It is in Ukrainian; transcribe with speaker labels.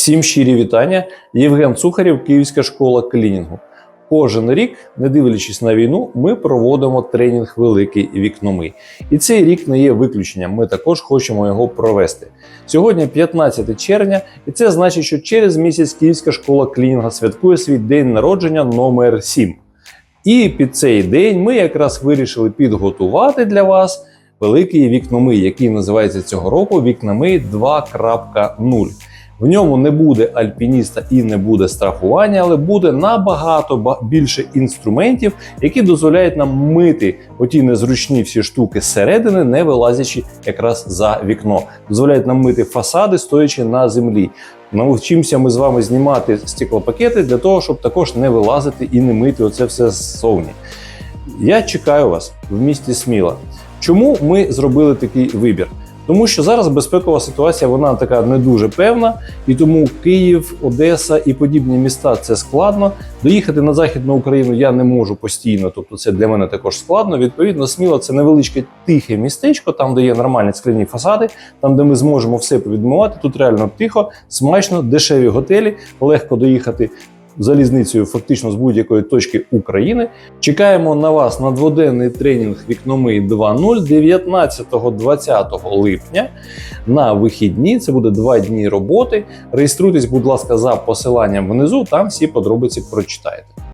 Speaker 1: Всім щирі вітання. Євген Цухарєв, Київська школа клінінгу. Кожен рік, не дивлячись на війну, ми проводимо тренінг Великий вікноми. І цей рік не є виключенням. Ми також хочемо його провести. Сьогодні 15 червня, і це значить, що через місяць Київська школа клінінга святкує свій день народження номер 7. І під цей день ми якраз вирішили підготувати для вас великий вікноми, який називається цього року Вікноми 2.0. В ньому не буде альпініста і не буде страхування, але буде набагато ба- більше інструментів, які дозволяють нам мити оті незручні всі штуки зсередини, не вилазячи якраз за вікно. Дозволяють нам мити фасади, стоячи на землі. Навчимося ми з вами знімати стеклопакети для того, щоб також не вилазити і не мити оце все ззовні. Я чекаю вас в місті Сміла. Чому ми зробили такий вибір? Тому що зараз безпекова ситуація вона така не дуже певна, і тому Київ, Одеса і подібні міста це складно. Доїхати на західну Україну я не можу постійно, тобто це для мене також складно. Відповідно, сміло це невеличке тихе містечко, там де є нормальні скляні фасади, там де ми зможемо все повідмивати. Тут реально тихо, смачно, дешеві готелі, легко доїхати. Залізницею фактично з будь-якої точки України. Чекаємо на вас на дводенний тренінг вікноми 2.0 19-20 липня на вихідні. Це буде два дні роботи. Реєструйтесь, будь ласка, за посиланням внизу. Там всі подробиці прочитаєте.